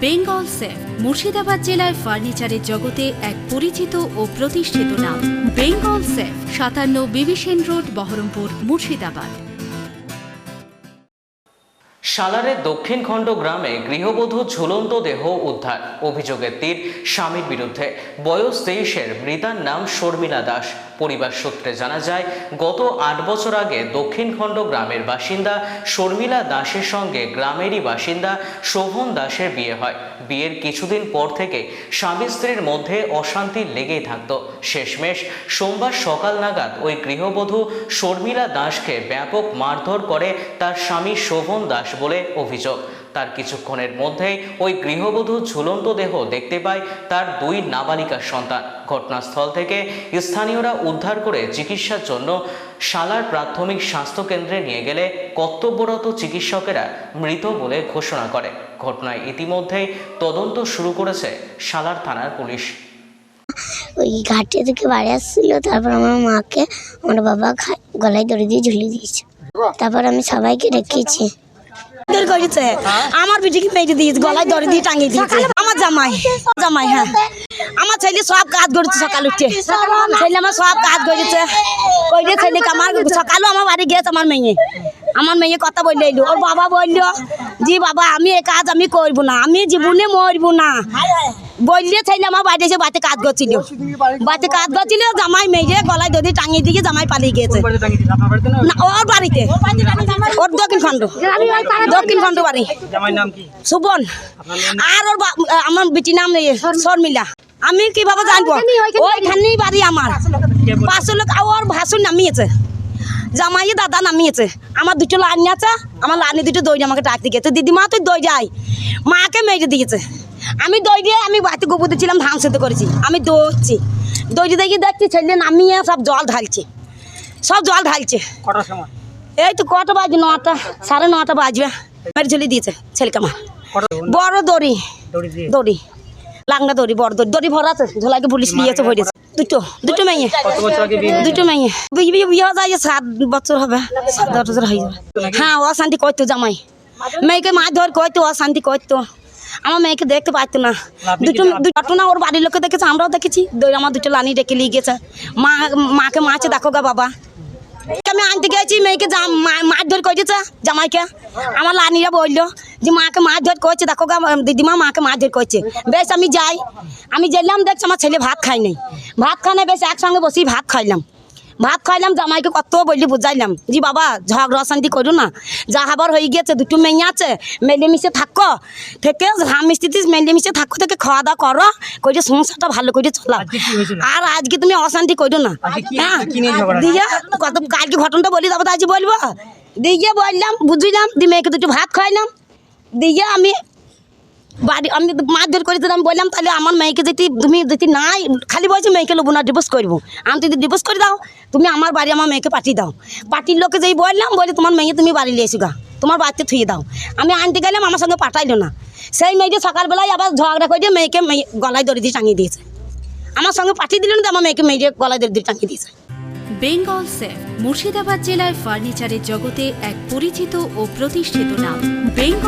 Bengal safe, Murshidabad জেলার ফার্নিচারের জগতে এক পরিচিত ও প্রতিষ্ঠিত নাম। বেঙ্গল সেফ, সাতান্ন বিবিসেন রোড, বহরমপুর, মুর্শিদাবাদ। সালারের দক্ষিণ খণ্ড গ্রামে গৃহবধূ ঝুলন্ত দেহ উদ্ধার, অভিযোগের তীর স্বামীর বিরুদ্ধে। বয়স তেইশের, মৃতার নাম শর্মিলা দাস। পরিবার সূত্রে জানা যায়, গত আট বছর আগে দক্ষিণ খণ্ড গ্রামের বাসিন্দা শর্মিলা দাসের সঙ্গে গ্রামেরই বাসিন্দা শোভন দাসের বিয়ে হয়। বিয়ের কিছুদিন পর থেকে স্বামী স্ত্রীর মধ্যে অশান্তি লেগেই থাকত। শেষমেশ সোমবার সকাল নাগাদ ওই গৃহবধূ শর্মিলা দাসকে ব্যাপক মারধর করে তার স্বামী শোভন দাস বলে অভিযোগ। তার কিছুক্ষণের মধ্যেই ওই গৃহবধূ ঝুলন্ত দেহ দেখতে পায় তার দুই নাবালিকার সন্তান। ঘটনাস্থল থেকে স্থানীয়রা উদ্ধার করে চিকিৎসার জন্য শালার প্রাথমিক স্বাস্থ্য কেন্দ্রে নিয়ে গেলে কর্তব্যরত চিকিৎসকেরা মৃত বলে ঘোষণা করে। ঘটনায় ইতিমধ্যেই তদন্ত শুরু করেছে শালার থানার পুলিশ। ওই ঘাটে থেকে বাড়ি আসছিল তারপর আমার মাকে আমার বাবা গলায় দড়ি দিয়ে ঝুলিয়ে দিয়েছে। তারপর আমি সবাইকে রেখেছি বের করেছে আমার বিটিকে মেরে দিয়েছে? গলায় দড়ি দিয়ে টাঙিয়ে দিয়েছে। আমার জামাই জামাই হ্যাঁ। আমার ছেলে সব কাজ করেছে সকাল উঠে। ছেলে আমার সব কাজ করেছে কইলে ছেলে আমার সকালও আমার বাড়ি গিয়েছে আমার মেয়ে। আমার মেয়ে কথা বললে এলো। ওর বাবা বলল জি বাবা আমি এ কাজ আমি করব না। আমি জীবনে মরবো না। বললে ছেলে আমার বাড়ি এসে বাড়িতে কাজ করছিল। বাড়িতে কাজ করছিল জামাই মেয়ে গলায় দড়ি টাঙিয়ে দিয়ে জামাই পালিয়ে গিয়েছে। না? ওর বাড়িতে। ওর দক্ষিণ খণ্ড। দক্ষিণ খণ্ড বাড়ি। সুবন। আর ওর বা- আমার বিটি নাম শর্মিলা। আমি কীভাবে জানব? ওইখানেই বাড়ি। আমার। পাঁচশো লোক আর ওর ভাসুর নামিয়েছে। জামাইয়ে দাদা নামিয়েছে। আমার দুটো লানি আছে আমার লানি দুটো দই আমাকে ডাকতে গেছে। দিদিমা তুই দই যাই মাকে মেরে দিয়েছে। আমি দই দিয়ে আমি বাড়িতে গোবর দিচ্ছিলাম ধান সেদ্ধ করেছি। আমি দৌড়ছি দই দিয়ে দেখছি ছেলে নামিয়ে সব জল ঢালছে। সব জল ঢালছে। কটার সময়? এই তো কটা বাজে নটা সাড়ে নটা বাজবে। মেরে ঝুলি দিয়েছে ছেলেকে কটা বড় দড়ি। দড়ি লাংড়া দড়ি। বড় দড়ি। দড়ি ভরা আছে ঝোলাকে পুলিশ নিয়েছে ভরেছে দুটো দুটো মেয়ে। দুটো মেয়ে। বিয়ে যায় সাত বছর হবে। সাত বছর হয়ে যাবে। হ্যাঁ অশান্তি করতো জামাই। মেয়েকে মাছ ধর করতো অশান্তি করতো। আমার মেয়েকে দেখতে পাইতো না। দুটো ঘটনা ওর বাড়ির লোকে দেখেছে আমরাও দেখেছি। দই আমার দুটো লানি ডেকে নিয়ে গেছে। মা মাকে মাছে দেখো গা বাবা। আমি আনতে গেছি মেয়েকে মাছ ধর করেছে জামাইকে। আমার লানিরা বলল যে মাকে মাছ ধর করছে দেখো গা দিদিমা মাকে মাছ ধর করছে। বেশ আমি যাই। আমি গেলাম দেখছি আমার ছেলে ভাত খাই নাই। ভাত খাই নাই বেশ একসঙ্গে বসেই ভাত খাইলাম। ভাত খাইলাম জামাইকে কত বললি বুঝাইলাম। জি বাবা ঝগড়া অশান্তি করো না। যা হাবার হয়ে গেছে দুটো মেয়ে আছে মেলে মিশে থাকো। থেকে স্বামী স্ত্রী মেলে মিশে থাকো থেকে খাওয়া দাওয়া করো করে সংসারটা ভালো করে চলাও আজকে হয়েছিল? আর আজকে তুমি অশান্তি করো না। আজকে হ্যাঁ? দিয়ে কত কালকে ঘটনাটা বলি তারপর তো আজ বলব। দিয়ে বললাম বুঝলাম দিয়ে মেয়েকে দুটো ভাত খাইলাম দিয়ে আমি বাড়ি আমি মারধর করে দিলাম বললাম, তাহলে আমার মেয়েকে যদি তুমি যদি নাই, খালি বলছি মেয়েকে লোবো না ডিভোর্স করব। আমি যদি ডিভোর্স করে দাও, তুমি আমার বাড়ি আমার মেয়েকে পাঠিয়ে দাও। পার্টির লোকে যেই বললাম, বলে তোমার মেয়ে তুমি বাড়ি নিয়ে এসো গা, তোমার বাড়িতে থুয়ে দাও। আমি আনতে গেলাম, আমার সঙ্গে পাঠাইলো না। সেই মেয়েটা সকালবেলায় আবার ঝগড়া করে দিয়ে মেয়েকে মেয়ে গলায় দড়ি দিয়ে টাঙিয়ে দিয়েছে। আমার সঙ্গে পাঠিয়ে দিল না আমার মেয়েকে মেয়ে গলায় দড়ি দিয়ে টাঙিয়ে দিয়েছে। বেঙ্গল সেফ মুর্শিদাবাদ জেলায় ফার্নিচারের জগতে এক পরিচিত ও প্রতিষ্ঠিত নাম, বেঙ্গল